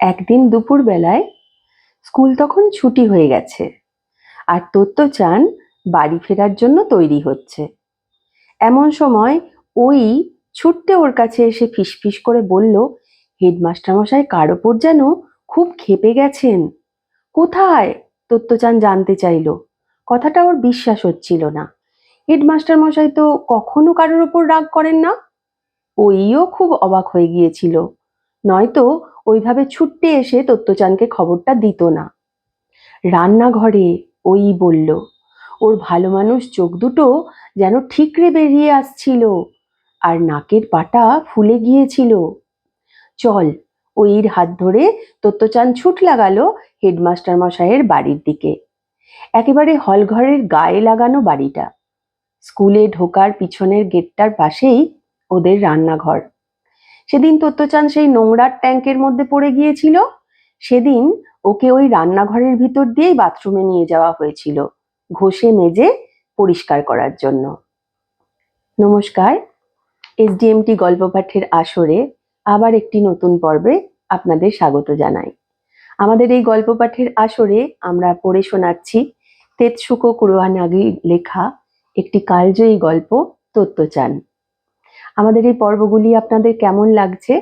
একদিন দুপুরবেলায় স্কুল তখন ছুটি হয়ে গেছে আর তত্ত্ব চান বাড়ি ফেরার জন্য তৈরি হচ্ছে। এমন সময় ওই ছুটতে ওর কাছে এসে ফিসফিস করে বলল হেডমাস্টার মশাই কার ওপর যেন খুব ক্ষেপে গেছেন? কোথায়? তত্ত্বচান জানতে চাইলো। কথাটা ওর বিশ্বাস হচ্ছিল না। হেডমাস্টার মশাই তো কখনো কারোর ওপর রাগ করেন না? ওইও খুব অবাক হয়ে গিয়েছিল। নয়তো ওইভাবে ছুটতে এসে তত্ত্বচানকে খবরটা দিত না। রান্নাঘরে ওই বলল, ওর ভালো মানুষ চোখ দুটো যেন ঠিকরে বেরিয়ে আসছিল আর নাকের পাটা ফুলে গিয়েছিল। চল, ওইর হাত ধরে তত্ত্বচান ছুট লাগালো হেডমাস্টার মশাইয়ের বাড়ির দিকে। একেবারে হলঘরের গায়ে লাগানো বাড়িটা। স্কুলে ঢোকার পিছনের গেটটার পাশেই ওদের রান্নাঘর। সেদিন তত্ত্বচান সেই নোংরার ট্যাঙ্কের মধ্যে পড়ে গিয়েছিল। সেদিন ওকে ওই রান্নাঘরের ভিতর দিয়েই বাথরুমে নিয়ে যাওয়া হয়েছিল, ঘষে মেজে পরিষ্কার করার জন্য। নমস্কার, এসডিএমটি গল্প পাঠের আসরে আবার একটি নতুন পর্বে আপনাদের স্বাগত জানাই। আমাদের এই গল্প পাঠের আসরে আমরা পড়ে শোনাচ্ছি তেতসুকো কুরোয়ানাগির লেখা একটি কালজয়ী গল্প তত্ত্বচান আমাদের এই পর্বগুলি আপনাদের কেমন লাগছে?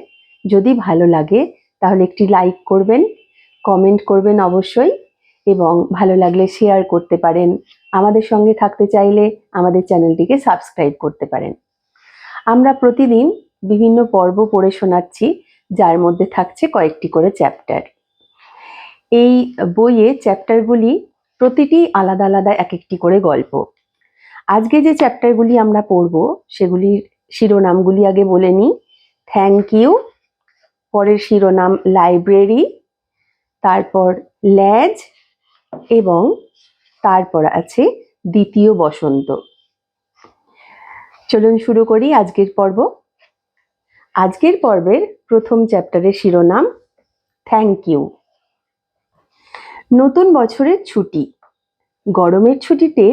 যদি ভালো লাগে, তাহলে একটি লাইক করবেন কমেন্ট করবেন অবশ্যই, এবং ভালো লাগলে শেয়ার করতে পারেন। আমাদের সঙ্গে থাকতে চাইলে আমাদের চ্যানেলটিকে সাবস্ক্রাইব করতে পারেন। আমরা প্রতিদিন বিভিন্ন পর্ব পড়ে শোনাচ্ছি, যার মধ্যে থাকছে কয়েকটি করে চ্যাপ্টার এই বইয়ে চ্যাপ্টারগুলি প্রতিটি আলাদা আলাদা এক একটি করে গল্প। আজকে যে চ্যাপ্টারগুলি আমরা পড়ব, সেগুলির শিরোনামগুলি আগে বলে নিই। থ্যাংক ইউ পরের শিরোনাম লাইব্রেরি তারপর ল্যাজ এবং তারপর আছে দ্বিতীয় বসন্ত। চলুন শুরু করি আজকের পর্ব। আজকের পর্বের প্রথম চ্যাপ্টারের শিরোনাম থ্যাংক ইউ নতুন বছরের ছুটি। গরমের ছুটিতে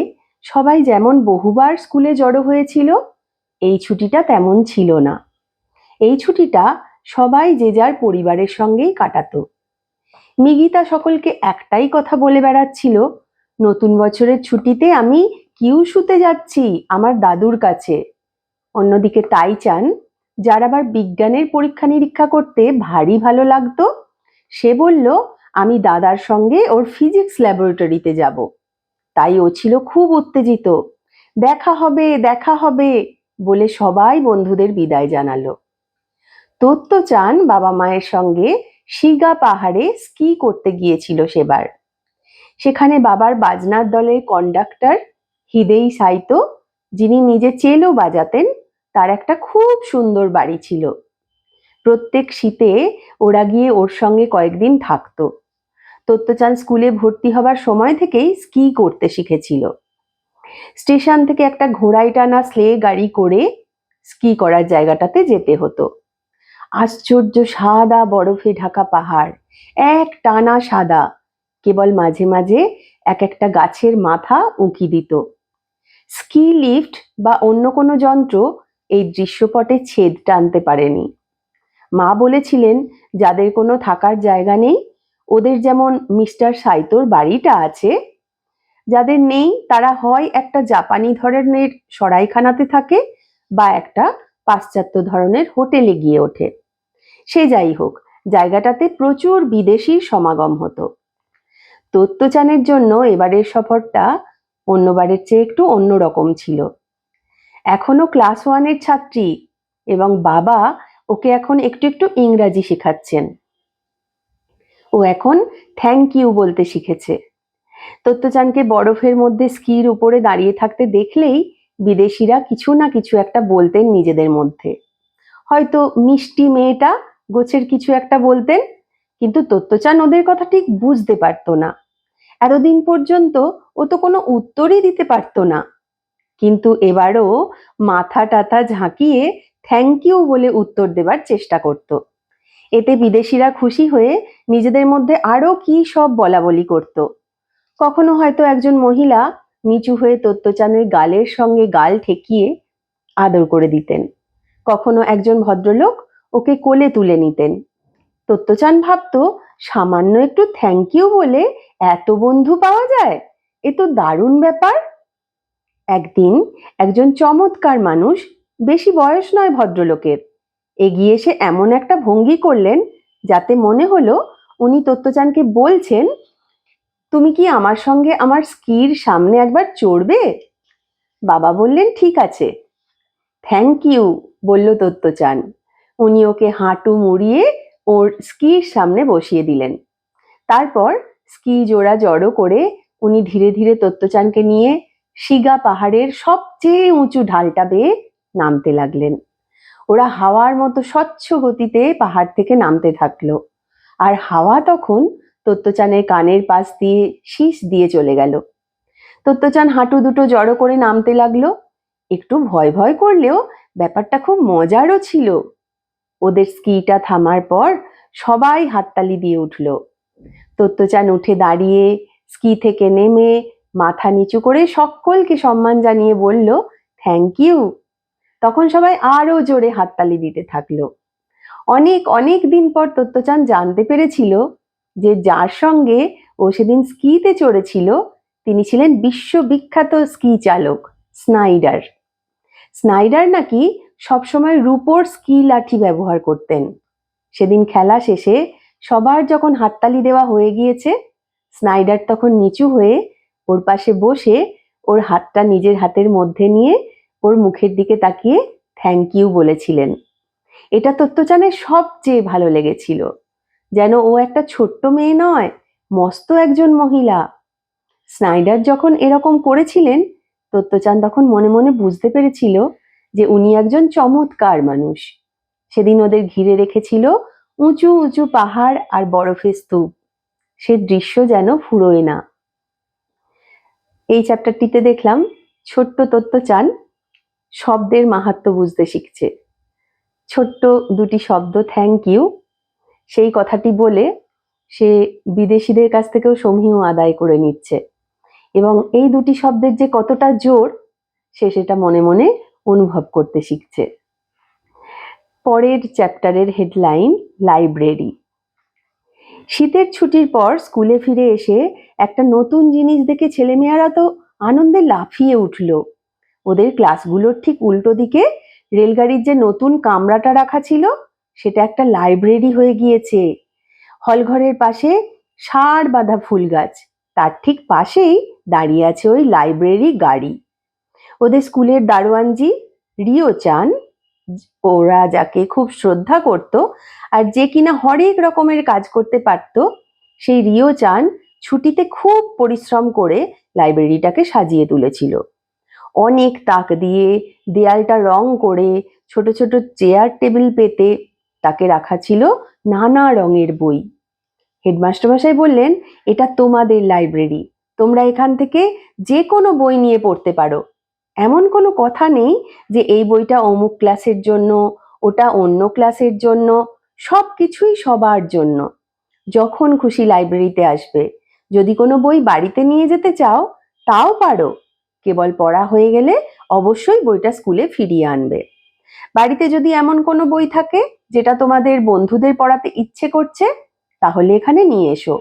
সবাই যেমন বহুবার স্কুলে জড়ো হয়েছিল এই ছুটিটা তেমন ছিল না। এই ছুটিটা সবাই যে যার পরিবারের সঙ্গেই কাটাতো। মিগিতা সকলকে একটাই কথা বলে বেড়াচ্ছিল, নতুন বছরের ছুটিতে আমি কিউ শুতে যাচ্ছি আমার দাদুর কাছে। অন্যদিকে তাই চান যার আবার বিজ্ঞানের পরীক্ষা নিরীক্ষা করতে ভারী ভালো লাগতো, সে বলল, আমি দাদার সঙ্গে ওর ফিজিক্স ল্যাবরেটরিতে যাব। তাই ও ছিল খুব উত্তেজিত, দেখা হবে দেখা হবে। বলে সবাই বন্ধুদের বিদায় জানালো। তত্ত্ব চান বাবা মায়ের সঙ্গে শিগা পাহাড়ে স্কি করতে গিয়েছিল সেবার। সেখানে বাবার বাজনার দলের কন্ডাক্টর হিদেই সাইতো, যিনি নিজে চেলো বাজাতেন, তার একটা খুব সুন্দর বাড়ি ছিল। প্রত্যেক শীতে ওরা গিয়ে ওর সঙ্গে কয়েকদিন থাকতো। তত্ত্বচান স্কুলে ভর্তি হবার সময় থেকেই স্কি করতে শিখেছিল। স্টেশন থেকে একটা ঘোড়ায় টানা স্লে গাড়ি করে স্কি করার জায়গাটাতে যেতে হতো। আশ্চর্য সাদা বরফে ঢাকা পাহাড়, এক টানা সাদা, কেবল মাঝে মাঝে এক একটা গাছের মাথা উঁকি দিত। স্কি লিফট বা অন্য কোনো যন্ত্র এই দৃশ্যপটে ছেদ টানতে পারেনি। মা বলেছিলেন, যাদের কোনো থাকার জায়গা নেই, ওদের যেমন মিস্টার সাইতোর বাড়িটা আছে যাদের নেই, তারা হয় একটা জাপানি ধরনের সরাইখানাতে থাকে বা একটা পাশ্চাত্য ধরনের হোটেলে গিয়ে ওঠে। সে যাই হোক, জায়গাটাতে প্রচুর বিদেশির সমাগম হতো। তত্ত্বচানের জন্য এবারের সফরটা অন্যবারের চেয়ে একটু অন্যরকম ছিল। এখনও ক্লাস ওয়ানের ছাত্রী এবং বাবা ওকে এখন একটু একটু ইংরাজি শেখাচ্ছেন। ও এখন থ্যাংক ইউ বলতে শিখেছে। তত্ত্বচানকে বরফের মধ্যে স্কির উপরে দাঁড়িয়ে থাকতে দেখলেই বিদেশিরা কিছু না কিছু একটা বলতেন নিজেদের মধ্যে। হয়তো মিষ্টি মেয়েটা গোছের কিছু একটা বলতেন, কিন্তু তত্ত্বচান ওদের কথা ঠিক বুঝতে পারতো না। এতদিন পর্যন্ত ও তো কোনো উত্তরই দিতে পারতো না। কিন্তু এবারও মাথা টাথা ঝাঁকিয়ে থ্যাংক ইউ বলে উত্তর দেবার চেষ্টা করত। এতে বিদেশিরা খুশি হয়ে নিজেদের মধ্যে আরও কি সব বলা বলি করত। কখনো হয়তো একজন মহিলা নিচু হয়ে তত্ত্বচানের গালের সঙ্গে গাল ঠেকিয়ে আদর করে দিতেন। কখনো একজন ভদ্রলোক ওকে কোলে তুলে নিতেন। তত্ত্বচান ভাবতো, সামান্য একটু থ্যাংক ইউ বলে এত বন্ধু পাওয়া যায়? এ তো দারুণ ব্যাপার। একদিন একজন চমৎকার মানুষ, বেশি বয়স নয় ভদ্রলোকের, এগিয়ে এসে এমন একটা ভঙ্গি করলেন যাতে মনে হলো উনি তত্ত্বচানকে বলছেন তুমি কি আমার সঙ্গে আমার স্কির সামনে একবার চড়বে? বাবা বললেন, ঠিক আছে। থ্যাংক ইউ বলল তত্ত্বচান উনি ওকে হাঁটু মুড়িয়ে ওর স্কির সামনে বসিয়ে দিলেন। তারপর স্কি জোড়া জড়ো করে উনি ধীরে ধীরে তত্ত্বচানকে নিয়ে শিগা পাহাড়ের সবচেয়ে উঁচু ঢালটা বেয়ে নামতে লাগলেন। ওরা হাওয়ার মতো স্বচ্ছ গতিতে পাহাড় থেকে নামতে থাকল। আর হাওয়া তখন তত্ত্বচানের কানের পাশ দিয়ে শীষ দিয়ে চলে গেল। তত্ত্বচান হাঁটু দুটো জড়ো করে নামতে লাগল। একটু ভয় ভয় করলেও ব্যাপারটা খুব মজারও ছিল। ওদের স্কিটা থামার পর সবাই হাততালি দিয়ে উঠল। তত্ত্বচান উঠে দাঁড়িয়ে স্কি থেকে নেমে মাথা নিচু করে সকলকে সম্মান জানিয়ে বলল থ্যাংক ইউ তখন সবাই আরও জোরে হাততালি দিতে থাকল। অনেক অনেক দিন পর তত্ত্বচান জানতে পেরেছিল যে যার সঙ্গে ও সেদিন স্কিতে চড়েছিল, তিনি ছিলেন বিশ্ববিখ্যাত স্কি চালক, স্নাইডার। স্নাইডার নাকি সবসময় রূপোর স্কি লাঠি ব্যবহার করতেন। সেদিন খেলা শেষে সবার যখন হাততালি দেওয়া হয়ে গিয়েছে, স্নাইডার তখন নিচু হয়ে ওর পাশে বসে ওর হাতটা নিজের হাতের মধ্যে নিয়ে ওর মুখের দিকে তাকিয়ে থ্যাংক ইউ বলেছিলেন। এটা তত্ত্বচানের সবচেয়ে ভালো লেগেছিল। যেন ও একটা ছোট্ট মেয়ে নয়, মস্ত একজন মহিলা। স্নাইডার যখন এরকম করেছিলেন তত্ত্বচান তখন মনে মনে বুঝতে পেরেছিল যে উনি একজন চমৎকার মানুষ। সেদিন ওদের ঘিরে রেখেছিল উঁচু উঁচু পাহাড় আর বরফের স্তূপ। সে দৃশ্য যেন ফুরোয় না। এই চ্যাপ্টারটিতে দেখলাম ছোট্ট তত্ত্বচান শব্দের মাহাত্ম বুঝতে শিখছে। ছোট্ট দুটি শব্দ, থ্যাংক ইউ সেই কথাটি বলে সে বিদেশিদের কাছ থেকেও সমীহ আদায় করে নিচ্ছে। এবং এই দুটি শব্দের যে কতটা জোর, সে সেটা মনে মনে অনুভব করতে শিখছে। পরের চ্যাপ্টারের হেডলাইন, লাইব্রেরি। শীতের ছুটির পর স্কুলে ফিরে এসে একটা নতুন জিনিস দেখে ছেলেমেয়েরা তো আনন্দে লাফিয়ে উঠল। ওদের ক্লাসগুলোর ঠিক উল্টো দিকে রেলগাড়ির যে নতুন কামরাটা রাখা ছিল সেটা একটা লাইব্রেরি হয়ে গিয়েছে। হলঘরের পাশে সার বাঁধা ফুল গাছ। তার ঠিক পাশেই দাঁড়িয়ে আছে ওই লাইব্রেরি গাড়ি। ওদের স্কুলের দারোয়ানজি রিও চান। ওরা যাকে খুব শ্রদ্ধা করত আর যে কিনা হরেক রকমের কাজ করতে পারত, সেই রিও চান ছুটিতে খুব পরিশ্রম করে লাইব্রেরিটাকে সাজিয়ে তুলেছিল। অনেক তাক দিয়ে দেয়ালটা রং করে ছোট ছোট চেয়ার টেবিল পেতে তাকে রাখা ছিল নানা রঙের বই। হেডমাস্টার মশাই বললেন, এটা তোমাদের লাইব্রেরি তোমরা এখান থেকে যে কোনো বই নিয়ে পড়তে পারো। এমন কোনো কথা নেই যে এই বইটা অমুক ক্লাসের জন্য, ওটা অন্য ক্লাসের জন্য সব কিছুই সবার জন্য। যখন খুশি লাইব্রেরিতে আসবে। যদি কোনো বই বাড়িতে নিয়ে যেতে চাও, তাও পারো। কেবল পড়া হয়ে গেলে অবশ্যই বইটা স্কুলে ফিরিয়ে আনবে। বাড়িতে যদি এমন কোনো বই থাকে যেটা তোমাদের বন্ধুদের পড়াতে ইচ্ছে করছে, তাহলে এখানে নিয়ে এসো।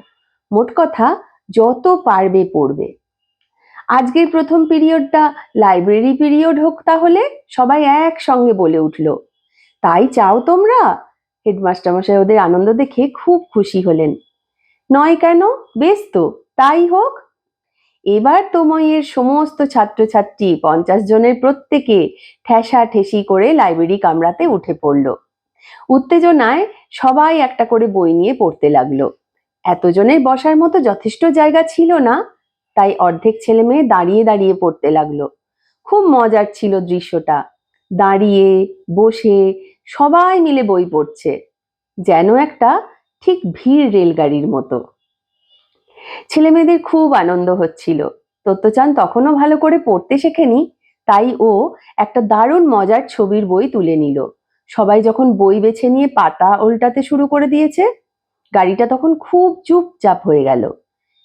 মোট কথা, যত পারবে পড়বে। আজকের প্রথম পিরিয়ডটা লাইব্রেরি পিরিয়ড হোক তাহলে সবাই একসঙ্গে বলে উঠল, তাই চাও তোমরা? হেডমাস্টার মশাই ওদের আনন্দ দেখে খুব খুশি হলেন। নয় কেন? বেশ তো, তাই হোক। এবার তোমাইয়ের সমস্ত ছাত্রছাত্রী পঞ্চাশ জনের প্রত্যেকে ঠেসা ঠেসি করে লাইব্রেরি কামরাতে উঠে পড়ল। উত্তেজনায় সবাই একটা করে বই নিয়ে পড়তে লাগল। এতজনের বসার মতো যথেষ্ট জায়গা ছিল না, তাই অর্ধেক ছেলে মেয়ে দাঁড়িয়ে দাঁড়িয়ে পড়তে লাগল। খুব মজার ছিল দৃশ্যটা। দাঁড়িয়ে, বসে সবাই মিলে বই পড়ছে, যেন একটা ঠিক ভিড় রেলগাড়ির মতো। ছেলেমেয়েদের খুব আনন্দ হচ্ছিল। তত্ত্বচান তখনও ভালো করে পড়তে শেখেনি, তাই ও একটা দারুণ মজার ছবির বই তুলে নিল। সবাই যখন বই বেছে নিয়ে পাতা উল্টাতে শুরু করে দিয়েছে, গাড়িটা তখন খুব চুপচাপ হয়ে গেল।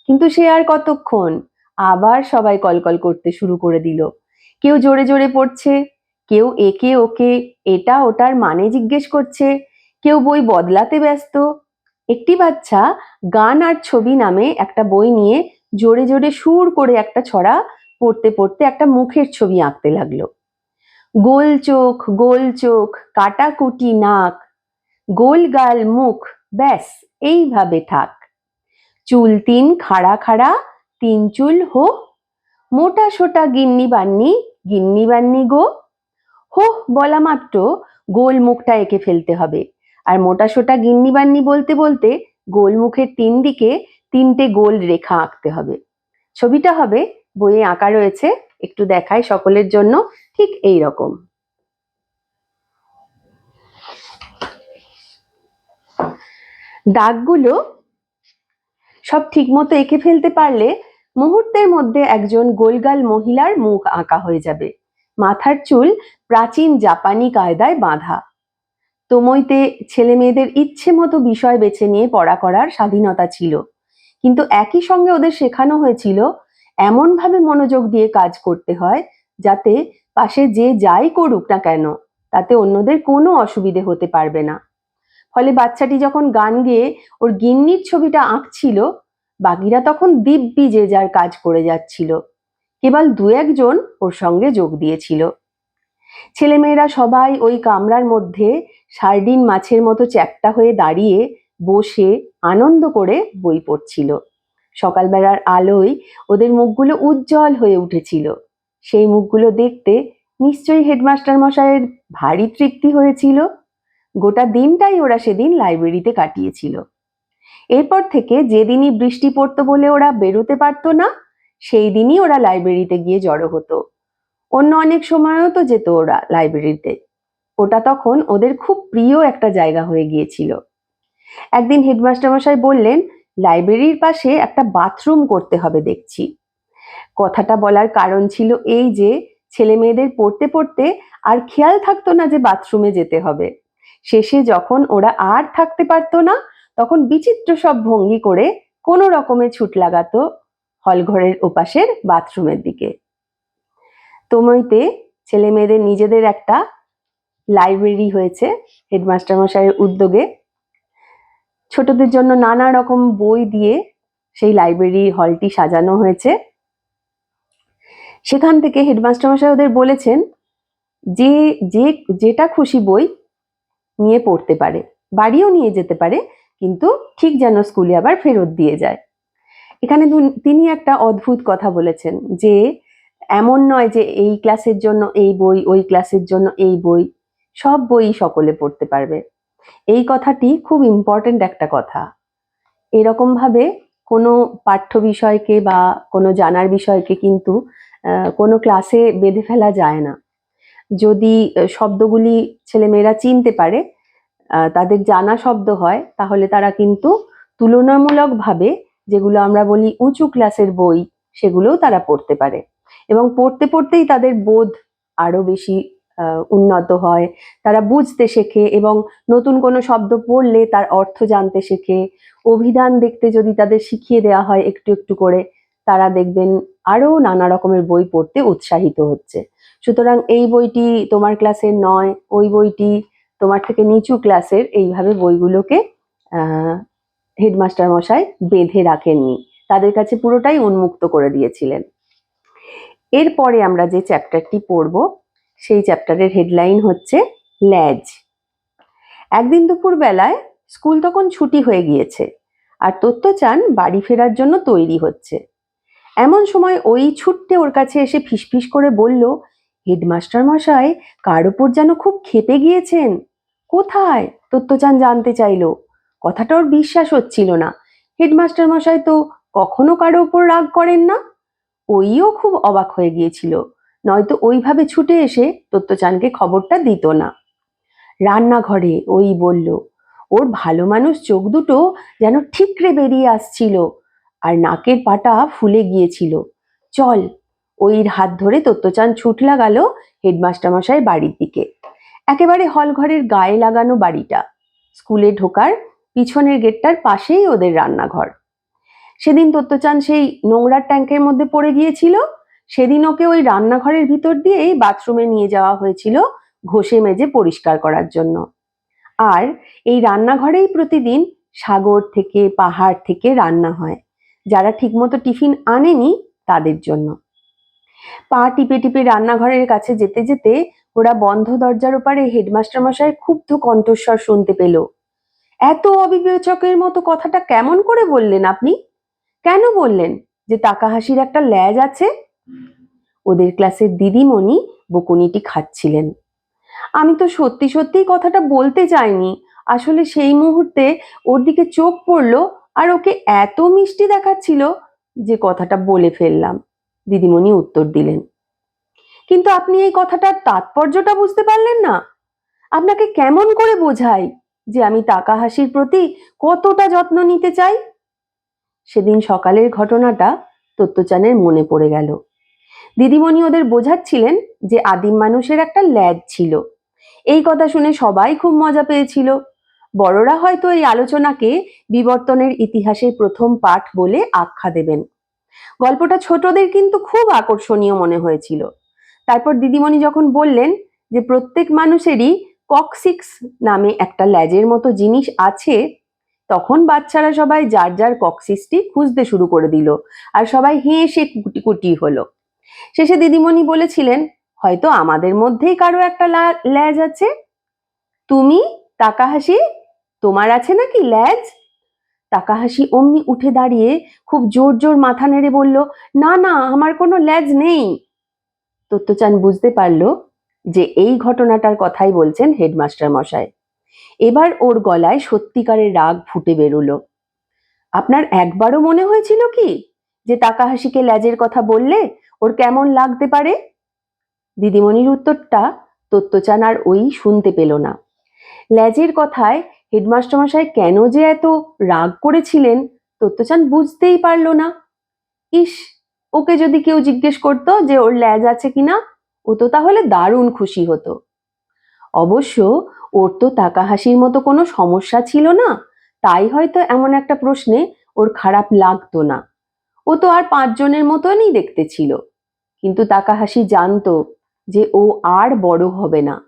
কিন্তু সে আর কতক্ষণ আবার সবাই কলকল করতে শুরু করে দিল। কেউ জোরে জোরে পড়ছে, কেউ একে ওকে এটা ওটার মানে জিজ্ঞেস করছে, কেউ বই বদলাতে ব্যস্ত একটি বাচ্চা গান আর ছবি নামে একটা বই নিয়ে জোরে জোরে সুর করে একটা ছড়া পড়তে পড়তে একটা মুখের ছবি আঁকতে লাগল। গোল চোখ গোল চোখ, কাটাকুটি নাক, গোল গাল মুখ, ব্যাস, এইভাবে থাক। চুল তিন খাড়া খাড়া, তিন চুল হো। মোটা সোটা গিন্নি বান্নি গিন্নি বান্নি গো। হো, বলা মাত্র গোল মুখটা এঁকে ফেলতে হবে। আর মোটা সোটা গিন্নি বান্নি বলতে বলতে গোল মুখের তিন দিকে তিনটে গোল রেখা আঁকতে হবে। ছবিটা হবে, বইয়ে আঁকা রয়েছে, একটু দেখায় সকলের জন্য, ঠিক এই রকম। দাগগুলো সব ঠিকমতো এঁকে ফেলতে পারলে মুহূর্তের মধ্যে একজন গোলগাল মহিলার মুখ আঁকা হয়ে যাবে। মাথার চুল প্রাচীন জাপানি কায়দায় বাঁধা। তোমইতে ছেলে মেয়েদের ইচ্ছে মতো বিষয় বেছে নিয়ে পড়া করার স্বাধীনতা ছিল। কিন্তু একই সঙ্গে ওদের শেখানো হয়েছিল, এমনভাবে মনোযোগ দিয়ে কাজ করতে হয় যাতে পাশে যে যাই করুক না কেন, তাতে অন্যদের কোনো অসুবিধে হতে পারবে না। ফলে বাচ্চাটি যখন গান গেয়ে ওর গিন্নির ছবিটা আঁকছিল বাকিরা তখন দিব্যি যে যার কাজ করে যাচ্ছিল। কেবল দু একজন ওর সঙ্গে যোগ দিয়েছিল। ছেলেমেয়েরা সবাই ওই কামরার মধ্যে সার্ডিন মাছের মতো চ্যাপ্টা হয়ে দাঁড়িয়ে বসে আনন্দ করে বই পড়ছিল। সকালবেলার আলোয় ওদের মুখগুলো উজ্জ্বল হয়ে উঠেছিল। সেই মুখগুলো দেখতে নিশ্চয়ই হেডমাস্টার মশাইয়ের ভারী তৃপ্তি হয়েছিল। গোটা দিনটাই ওরা সেদিন লাইব্রেরিতে কাটিয়েছিল। এরপর থেকে যেদিনই বৃষ্টি পড়তো বলে ওরা বেরোতে পারতো না, সেই দিনই ওরা লাইব্রেরিতে গিয়ে জড়ো হতো। অন্য অনেক সময়ও তো যেত ওরা লাইব্রেরিতে। ওটা তখন ওদের খুব প্রিয় একটা জায়গা হয়ে গিয়েছিল। একদিন হেডমাস্টার মশাই বললেন, লাইব্রেরির পাশে একটা বাথরুম করতে হবে দেখছি। কথাটা বলার কারণ ছিল এই যে, ছেলে মেয়েদের পড়তে পড়তে আর খেয়াল থাকতো না যে বাথরুমে যেতে হবে। শেষে যখন ওরা আর থাকতে পারতো না, তখন বিচিত্র সব ভঙ্গি করে কোনো রকমে ছুট লাগাতো হলঘরের ওপাশের বাথরুমের দিকে। তোমইতে ছেলে মেয়েদের নিজেদের একটা লাইব্রেরি হয়েছে হেডমাস্টার মশাইয়ের উদ্যোগে। ছোটদের জন্য নানা রকম বই দিয়ে সেই লাইব্রেরি হলটি সাজানো হয়েছে। সেখান থেকে হেডমাস্টার মশাই ওদের বলেছেন, যে যে, যেটা খুশি বই নিয়ে পড়তে পারে, বাড়িও নিয়ে যেতে পারে, কিন্তু ঠিক যেন স্কুলে আবার ফেরত দিয়ে যায়। এখানে তিনি একটা অদ্ভুত কথা বলেছেন যে, এমন নয় যে এই ক্লাসের জন্য এই বই, ওই ক্লাসের জন্য এই বই। সব বই সকলে পড়তে পারবে। এই কথাটি খুব ইম্পর্ট্যান্ট একটা কথা। এরকম ভাবে কোনো পাঠ্য বিষয়কে বা কোনো জানার বিষয়কে কিন্তু কোনো ক্লাসে বেঁধে ফেলা যায় না। যদি শব্দগুলি ছেলেমেয়েরা চিনতে পারে তাদের জানা শব্দ হয়, তাহলে তারা কিন্তু তুলনামূলকভাবে যেগুলো আমরা বলি উঁচু ক্লাসের বই, সেগুলোও তারা পড়তে পারে। এবং পড়তে পড়তেই তাদের বোধ আরও বেশি উন্নত হয়। তারা বুঝতে শেখে এবং নতুন কোনো শব্দ পড়লে তার অর্থ জানতে শেখে। অভিধান দেখতে যদি তাদের শিখিয়ে দেওয়া হয় একটু একটু করে, তারা দেখবেন আরও নানা রকমের বই পড়তে উৎসাহিত হচ্ছে। সুতরাং এই বইটি তোমার ক্লাসের নয়, ওই বইটি তোমার থেকে নিচু ক্লাসের এইভাবে বইগুলোকে হেডমাস্টার মশাই বেঁধে রাখেননি। তাদের কাছে পুরোটাই উন্মুক্ত করে দিয়েছিলেন। এরপরে আমরা যে চ্যাপ্টারটি পড়ব সেই চ্যাপ্টারের হেডলাইন হচ্ছে ল্যাজ একদিন দুপুর বেলায় স্কুল তখন ছুটি হয়ে গিয়েছে আর তত্ত্বচান বাড়ি ফেরার জন্য তৈরি হচ্ছে। এমন সময় ওই ছুটতে ওর কাছে এসে ফিসফিস করে বলল হেডমাস্টার মশাই, কার ওপর যেন খুব ক্ষেপে গিয়েছেন? কোথায়? তত্ত্বচান জানতে চাইলো। কথাটা ওর বিশ্বাস হচ্ছিল না। হেডমাস্টার মশাই তো কখনো কারও ওপর রাগ করেন না? ওইও খুব অবাক হয়ে গিয়েছিল। নয়তো ওইভাবে ছুটে এসে তত্ত্বচানকে খবরটা দিত না। রান্নাঘরে ওই বলল, ওর ভালো মানুষ চোখ দুটো যেন ঠিকরে বেরিয়ে আসছিল আর নাকের পাটা ফুলে গিয়েছিল। চল। ওইর হাত ধরে তত্ত্বচান ছুট লাগালো হেডমাস্টার মশাই বাড়ির দিকে। একেবারে হল ঘরের গায়ে লাগানো বাড়িটা। স্কুলে ঢোকার পিছনের গেটটার পাশেই ওদের রান্নাঘর। সেদিন তত্ত্বচান সেই নোংরার ট্যাঙ্কের মধ্যে পড়ে গিয়েছিল সেদিন ওকে ওই রান্নাঘরের ভিতর দিয়েই বাথরুমে নিয়ে যাওয়া হয়েছিল ঘষে মেজে পরিষ্কার করার জন্য। আর এই রান্নাঘরেই প্রতিদিন সাগর থেকে, পাহাড় থেকে রান্না হয়, যারা ঠিকমতো টিফিন আনেনি তাদের জন্য। পা টিপে টিপে রান্নাঘরের কাছে যেতে যেতে ওরা বন্ধ দরজার ওপারে হেডমাস্টার মশাই ক্ষুব্ধ কণ্ঠস্বর শুনতে পেল। এত অবিবেচকের মতো কথাটা কেমন করে বললেন আপনি? কেন বললেন যে তাকাহাসির একটা ল্যাজ আছে? ওদের ক্লাসের দিদিমণি বকুনিটি খাচ্ছিলেন। আমি তো সত্যি সত্যিই কথাটা বলতে চাইনি। আসলে সেই মুহূর্তে ওর দিকে চোখ পড়ল আর ওকে এত মিষ্টি দেখাচ্ছিল যে কথাটা বলে ফেললাম। দিদিমণি উত্তর দিলেন, কিন্তু আপনি এই কথাটার তাৎপর্যটা বুঝতে পারলেন না। আপনাকে কেমন করে বোঝাই যে আমি তাকাহাসির প্রতি কতটা যত্ন নিতে চাই? সেদিন সকালের ঘটনাটা তত্ত্বচানের মনে পড়ে গেল। দিদিমণি ওদের বোঝাচ্ছিলেন যে আদিম মানুষের একটা ল্যাজ ছিল। এই কথা শুনে সবাই খুব মজা পেয়েছিল। বড়রা হয়তো এই আলোচনাকে বিবর্তনের ইতিহাসের প্রথম পাঠ বলে আখ্যা দেবেন। গল্পটা ছোটদের কিন্তু খুব আকর্ষণীয় মনে হয়েছিল। তারপর দিদিমণি যখন বললেন যে প্রত্যেক মানুষেরই ককসিক্স নামে একটা ল্যাজের মতো জিনিস আছে, তখন বাচ্চারা সবাই যার যার ককসিসটি খুঁজতে শুরু করে দিল আর সবাই হেসে কুটি কুটি হলো। শেষে দিদিমণি বলেছিলেন, হয়তো আমাদের মধ্যেই কারও একটা ল্যাজ আছে? তুমি, তাকাহাসি, তোমার আছে নাকি ল্যাজ? তাকাহাসি অমনি উঠে দাঁড়িয়ে খুব জোর জোর মাথা নেড়ে বলল, না না, আমার কোনো ল্যাজ নেই। তত্ত্বচান বুঝতে পারল যে এই ঘটনাটার কথাই বলছেন হেডমাস্টার মশাই। এবার ওর গলায় সত্যিকারের রাগ ফুটে বেরুলো। আপনার একবারও মনে হয়েছিল কি যে তাকাহাসিকে ল্যাজের কথা বললে ওর কেমন লাগতে পারে? দিদিমণির উত্তরটা তত্ত্বচান আর ওই শুনতে পেল না। ল্যাজের কথায় হেডমাস্টার মশাই কেন যে এত রাগ করেছিলেন তত্ত্বচান বুঝতেই পারল না। ইস, ওকে যদি কেউ জিজ্ঞেস করতো যে ওর ল্যাজ আছে কিনা, ও তো তাহলে দারুণ খুশি হতো। অবশ্য ওর তো তাকাহাসির মতো কোনো সমস্যা ছিল না, তাই হয়তো এমন একটা প্রশ্নে ওর খারাপ লাগতো না। ও তো আর পাঁচজনের মতনই দেখতে ছিল। কিন্তু তাকাহাসি জানতো যে ও আর বড় হবে না।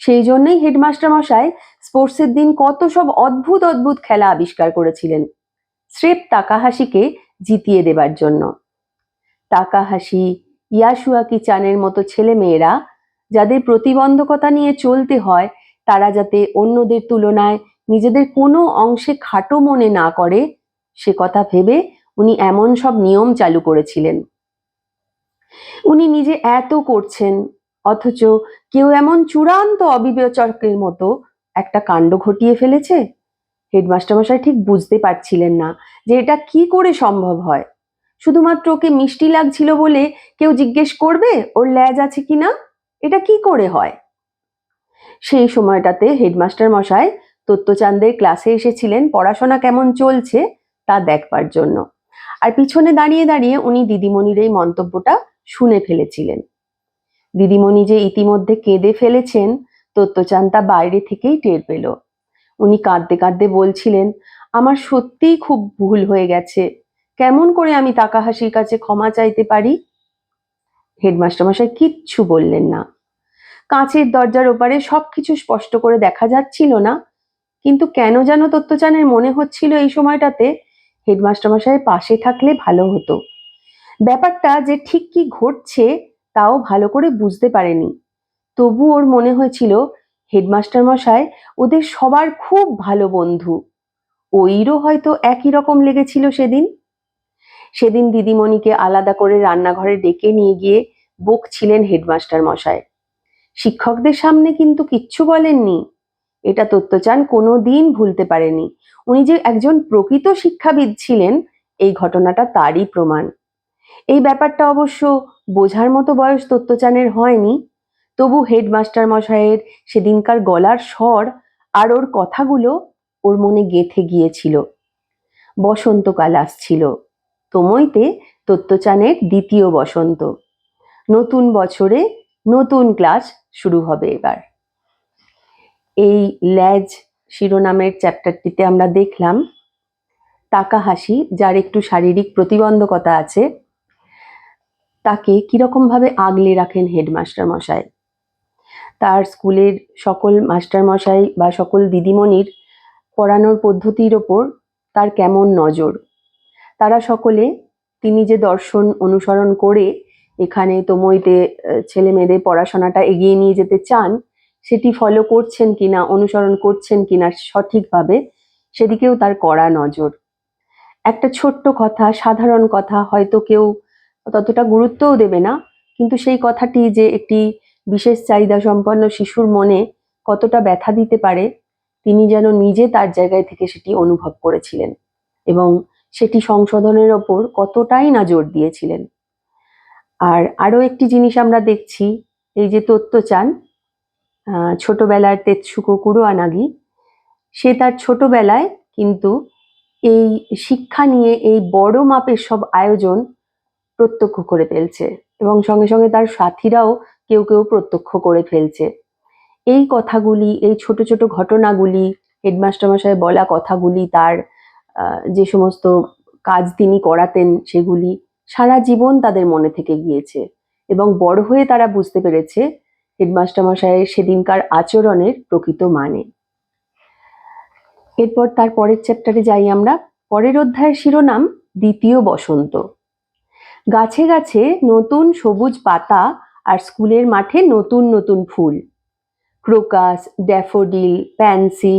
সেই জন্যই হেডমাস্টার মশাই স্পোর্টসের দিন কত সব অদ্ভুত অদ্ভুত খেলা আবিষ্কার করেছিলেন। স্রেফ তাকাহাসিকে জিতিয়ে দেবার জন্য। তাকাহাসি, ইয়াসুয়াকি চানের মতো ছেলে মেয়েরা যাদের প্রতিবন্ধকতা নিয়ে চলতে হয়, তারা যাতে অন্যদের তুলনায় নিজেদের কোনো অংশে খাটো মনে না করে, সে কথা ভেবে উনি এমন সব নিয়ম চালু করেছিলেন। উনি নিজে এত করছেন, অথচ কেউ এমন চূড়ান্ত অবিবেচকের মতো একটা কাণ্ড ঘটিয়ে ফেলেছে? হেডমাস্টার মশাই ঠিক বুঝতে পারছিলেন না যে এটা কি করে সম্ভব হয়। শুধুমাত্র ওকে মিষ্টি লাগছিল বলে কেউ জিজ্ঞেস করবে, ওর ল্যাজ আছে কিনা এটা কি করে হয়? সেই সময়টাতে হেডমাস্টার মশাই তত্ত্বচান্দের ক্লাসে এসেছিলেন, পড়াশোনা কেমন চলছে তা দেখবার জন্য। আর পিছনে দাঁড়িয়ে দাঁড়িয়ে উনি দিদিমণির এই মন্তব্যটা শুনে ফেলেছিলেন। দিদিমণি যে ইতিমধ্যে কেঁদে ফেলেছেন তত্ত্বচান তা বাইরে থেকেই টের পেল। উনি কাঁদতে কাঁদতে বলছিলেন, আমার সত্যিই খুব ভুল হয়ে গেছে। কেমন করে আমি তাকাহাসির কাছে ক্ষমা চাইতে পারি? হেডমাস্টার মশাই কিচ্ছু বললেন না। কাঁচের দরজার ওপারে সবকিছু স্পষ্ট করে দেখা যাচ্ছিল না, কিন্তু কেন যেন তত্ত্বচানের মনে হচ্ছিল এই সময়টাতে হেডমাস্টার মশাইয়ের পাশে থাকলে ভালো হতো। ব্যাপারটা যে ঠিক কি ঘটছে তাও ভালো করে বুঝতে পারেনি। তবু ওর মনে হয়েছিল, হেডমাস্টার মশাই ওদের সবার খুব ভালো বন্ধু। ওইরও হয়তো একই রকম লেগেছিল সেদিন। সেদিন দিদিমণিকে আলাদা করে রান্নাঘরে ডেকে নিয়ে গিয়ে বকছিলেন হেডমাস্টার মশাই। শিক্ষকদের সামনে কিন্তু কিচ্ছু বলেননি। এটা তত্ত্বচান কোনো দিন ভুলতে পারেনি। উনি যে একজন প্রকৃত শিক্ষাবিদ ছিলেন, এই ঘটনাটা তারই প্রমাণ। এই ব্যাপারটা অবশ্য বোঝার মতো বয়স তত্ত্বচানের হয়নি। তবু হেডমাস্টার মশাইয়ের সেদিনকার গলার স্বর আর ওর কথাগুলো ওর মনে গেঁথে গিয়েছিল। বসন্তকাল আসছিল। তোমইতে তত্ত্বচানের দ্বিতীয় বসন্ত। নতুন বছরে নতুন ক্লাস শুরু হবে এবার। এই ল্যাজ শিরোনামের চ্যাপ্টারটিতে আমরা দেখলাম, টাকা হাসি, যার একটু শারীরিক প্রতিবন্ধকতা আছে তাকে কীরকম ভাবে আগলে রাখেন হেডমাস্টার মশাই? তার স্কুলের সকল মাস্টার মশাই বা সকল দিদিমণির পড়ানোর পদ্ধতির ওপর তার কেমন নজর? তারা সকলে তিনি যে দর্শন অনুসরণ করে এখানে তোমইতে ছেলে মেয়েদের পড়াশোনাটা এগিয়ে নিয়ে যেতে চান, সেটি ফলো করছেন কিনা, অনুসরণ করছেন কিনা সঠিকভাবে সেদিকেও তার কড়া নজর। একটা ছোট্ট কথা, সাধারণ কথা, হয়তো কেউ ততটা গুরুত্বও দেবে না। কিন্তু সেই কথাটি যে একটি বিশেষ চাহিদা সম্পন্ন শিশুর মনে কতটা ব্যথা দিতে পারে তিনি যেন নিজে তার জায়গায় থেকে সেটি অনুভব করেছিলেন এবং সেটি সংশোধনের ওপর কতটাই না জোর দিয়েছিলেন। আর আরও একটি জিনিস আমরা দেখছি এই যে তত্ত্বচান আহ, ছোটবেলার তেৎসুকো কুরোয়ানাগি সে তার ছোটবেলায় কিন্তু এই শিক্ষা নিয়ে এই বড় মাপের সব আয়োজন প্রত্যক্ষ করে ফেলছে এবং সঙ্গে সঙ্গে তার সাথীরাও কেউ কেউ প্রত্যক্ষ করে ফেলছে। এই কথাগুলি, এই ছোট ছোট ঘটনাগুলি, হেডমাস্টার মশাই বলা কথাগুলি, তার যে সমস্ত কাজ তিনি করাতেন সেগুলি সারা জীবন তাদের মনে থেকে গিয়েছে এবং বড় হয়ে তারা বুঝতে পেরেছে হেডমাস্টার মশাইয়ের সেদিনকার আচরণের প্রকৃত মানে। এরপর তার পরের চ্যাপ্টারে যাই আমরা। পরের অধ্যায়ের শিরোনাম দ্বিতীয় বসন্ত। গাছে গাছে নতুন সবুজ পাতা আর স্কুলের মাঠে নতুন নতুন ফুল। ক্রোকাস, ড্যাফোডিল, প্যান্সি,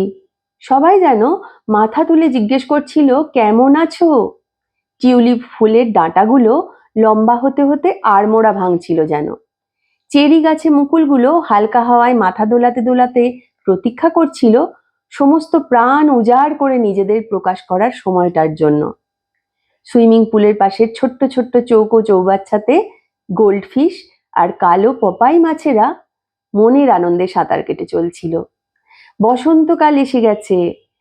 সবাই যেন মাথা তুলে জিজ্ঞেস করছিল, কেমন আছো? টিউলিপ ফুলের ডাঁটাগুলো লম্বা হতে হতে আড়মোড়া ভাঙছিল যেন। চেরি গাছে মুকুলগুলো হালকা হাওয়ায় মাথা দোলাতে দোলাতে প্রতীক্ষা করছিল সমস্ত প্রাণ উজাড় করে নিজেদের প্রকাশ করার সময়টার জন্য। সুইমিং পুলের পাশের ছোট্ট ছোট্ট চৌকো চৌবাচ্চাতে গোল্ডফিশ আর কালো পপাই মাছেরা মনের আনন্দে সাঁতার কেটে চলছিল। বসন্তকাল এসে গেছে,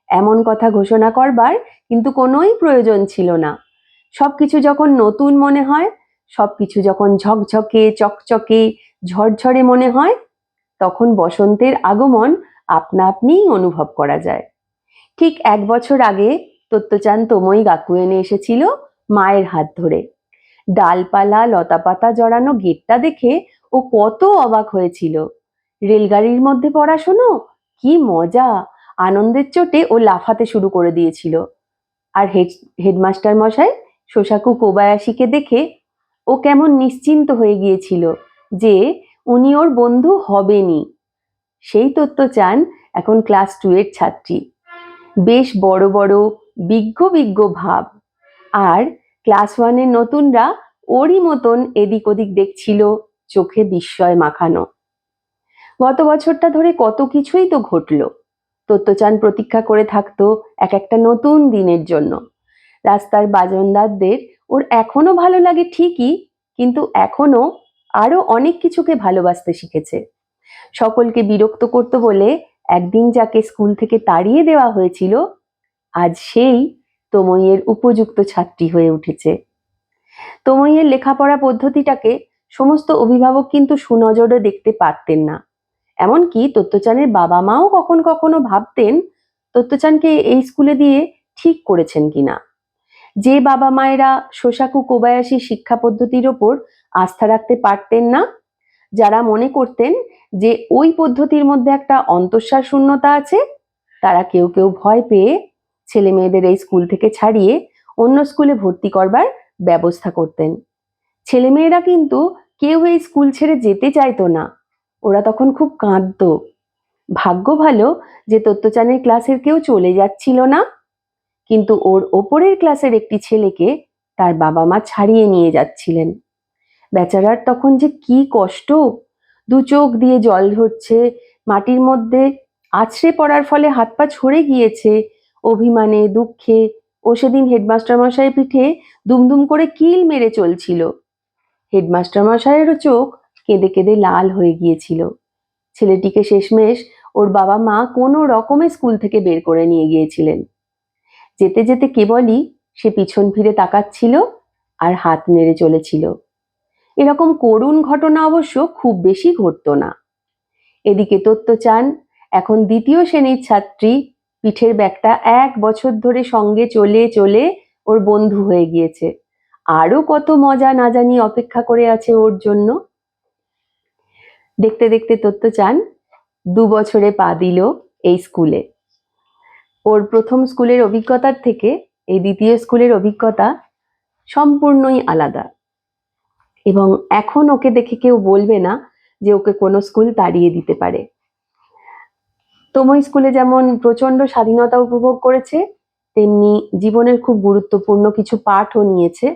এমন কথা ঘোষণা করবার কিন্তু কোনোই প্রয়োজন ছিল না। সবকিছু যখন নতুন মনে হয়, সবকিছু যখন ঝকঝকে, চকচকে, ঝরঝরে মনে হয়, তখন বসন্তের আগমন আপনা আপনিই অনুভব করা যায়। ঠিক এক বছর আগে তত্ত্বচান তোমই গাকু এনে এসেছিল মায়ের হাত ধরে। ডালপালা, লতাপাতা জড়ানো গেটটা দেখে ও কত অবাক হয়েছিল। রেলগাড়ির মধ্যে পড়াশোনো কি মজা! আনন্দের চোটে ও লাফাতে শুরু করে দিয়েছিল। আর হেড, হেডমাস্টার মশাই শোসাকু কোবায়াশিকে দেখে ও কেমন নিশ্চিন্ত হয়ে গিয়েছিল যে উনি ওর বন্ধু হবেনি সেই তত্ত্ব চান এখন ক্লাস টু এর ছাত্রী। বেশ বড় বড় বিজ্ঞ বিজ্ঞ ভাব। আর ক্লাস ওয়ানের নতুনরা ওরই মতন এদিক ওদিক দেখছিল, চোখে বিস্ময় মাখানো। গত বছরটা ধরে কত কিছুই তো ঘটলো। তত্ত্বচান প্রতীক্ষা করে থাকতো এক একটা নতুন দিনের জন্য। রাস্তার বাজনদারদের ওর এখনও ভালো লাগে ঠিকই, কিন্তু এখনও আরও অনেক কিছুকে ভালোবাসতে শিখেছে। সকলকে বিরক্ত করতো বলে একদিন যাকে স্কুল থেকে তাড়িয়ে দেওয়া হয়েছিল আজ সেই তমইয়ের উপযুক্ত ছাত্রী হয়ে উঠেছে। তমইয়ের লেখাপড়া পদ্ধতিটাকে সমস্ত অভিভাবক কিন্তু সুনজরে দেখতে পারতেন না। এমনকি তত্ত্বচানের বাবা মাও কখন কখনো ভাবতেন, তত্ত্বচানকে এই স্কুলে দিয়ে ঠিক করেছেন কিনা। যে বাবা মায়েরা শোসাকু কোবায়াসি শিক্ষা পদ্ধতির ওপর আস্থা রাখতে পারতেন না, যারা মনে করতেন যে ওই পদ্ধতির মধ্যে একটা অন্তঃসার শূন্যতা আছে, তারা কেউ কেউ ভয় পেয়ে ছেলে মেয়েদের এই স্কুল থেকে ছাড়িয়ে অন্য স্কুলে ভর্তি করবার ব্যবস্থা করতেন। ছেলেমেয়েরা কিন্তু কেউ এই স্কুল ছেড়ে যেতে চাইতো না। ওরা তখন খুব কাঁদতো। ভাগ্য ভালো যে তত্ত্বচানের ক্লাসের কেউ চলে যাচ্ছিল না। কিন্তু ওর ওপরের ক্লাসের একটি ছেলেকে তার বাবা মা ছাড়িয়ে নিয়ে যাচ্ছিলেন। বেচারার তখন যে কি কষ্ট! দু চোখ দিয়ে জল ঝরছে, মাটির মধ্যে আছড়ে পড়ার ফলে হাত পা ছড়ে গিয়েছে অভিমানে, দুঃখে ও সেদিন হেডমাস্টার মশাই পিঠে দুমদুম করে কিল মেরে চলছিল। হেডমাস্টার মশাইয়েরও চোখ কেঁদে কেঁদে লাল হয়ে গিয়েছিল। ছেলেটিকে শেষমেশ ওর বাবা মা কোনো রকমে স্কুল থেকে বের করে নিয়ে গিয়েছিলেন। যেতে যেতে কেবলই সে পিছন ফিরে তাকাচ্ছিল আর হাত নেড়ে চলেছিল। এরকম করুণ ঘটনা অবশ্য খুব বেশি ঘটতো না। এদিকে তত্ত্ব চান এখন দ্বিতীয় শ্রেণির ছাত্রী পিঠের ব্যাগটা এক বছর ধরে সঙ্গে চলে চলে ওর বন্ধু হয়ে গিয়েছে। আরও কত মজা না জানি অপেক্ষা করে আছে ওর জন্য। দেখতে দেখতে তত্ত্ব চান, দু বছরে পা দিল এই স্কুলে। ওর প্রথম স্কুলের অভিজ্ঞতার থেকে এই দ্বিতীয় স্কুলের অভিজ্ঞতা সম্পূর্ণই আলাদা। এবং এখন ওকে দেখে কেউ বলবে না যে ওকে কোনো স্কুল তাড়িয়ে দিতে পারে। তোমই স্কুলে যেমন প্রচণ্ড স্বাধীনতা উপভোগ করেছে, তেমনি জীবনের খুব গুরুত্বপূর্ণ কিছু পাঠও নিয়েছে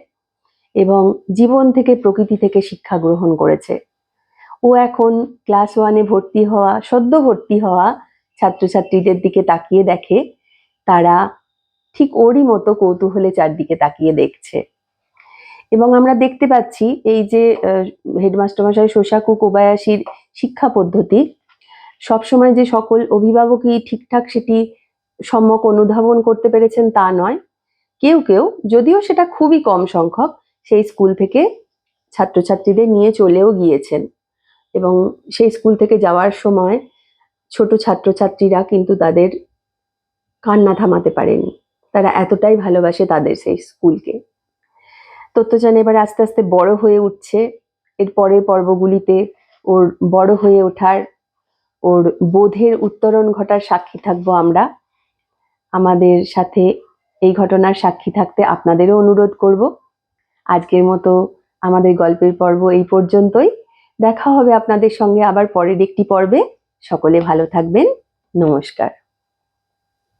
এবং জীবন থেকে প্রকৃতি থেকে শিক্ষা গ্রহণ করেছে। ও এখন ক্লাস ওয়ানে ভর্তি হওয়া, সদ্য ভর্তি হওয়া ছাত্রছাত্রীদের দিকে তাকিয়ে দেখে, তারা ঠিক ওরই মতো কৌতূহলে চারদিকে তাকিয়ে দেখছে। এবং আমরা দেখতে পাচ্ছি এই যে হেডমাস্টার মশাই শোসাকু কোবায়াসির শিক্ষা পদ্ধতি সবসময় যে সকল অভিভাবকই ঠিকঠাক সেটি সম্যক অনুধাবন করতে পেরেছেন তা নয়। কেউ কেউ, যদিও সেটা খুবই কম সংখ্যক, সেই স্কুল থেকে ছাত্রছাত্রীদের নিয়ে চলেও গিয়েছেন। এবং সেই স্কুল থেকে যাওয়ার সময় ছোট ছাত্রছাত্রীরা কিন্তু তাদের কান্না থামাতে পারেনি। তারা এতটাই ভালোবাসে তাদের সেই স্কুলকে। তত্ত্বচান এবার আস্তে আস্তে বড় হয়ে উঠছে। এর পরের পর্বগুলিতে ওর বড় হয়ে ওঠার ওর বোধের উত্তরণ ঘটার সাক্ষী থাকব আমরা। আমাদের সাথে এই ঘটনার সাক্ষী থাকতে আপনাদেরও অনুরোধ করব। আজকের মতো আমাদের গল্পের পর্ব এই পর্যন্তই। দেখা হবে আপনাদের সঙ্গে আবার পরের একটি পর্বে। সকলে ভালো থাকবেন। নমস্কার।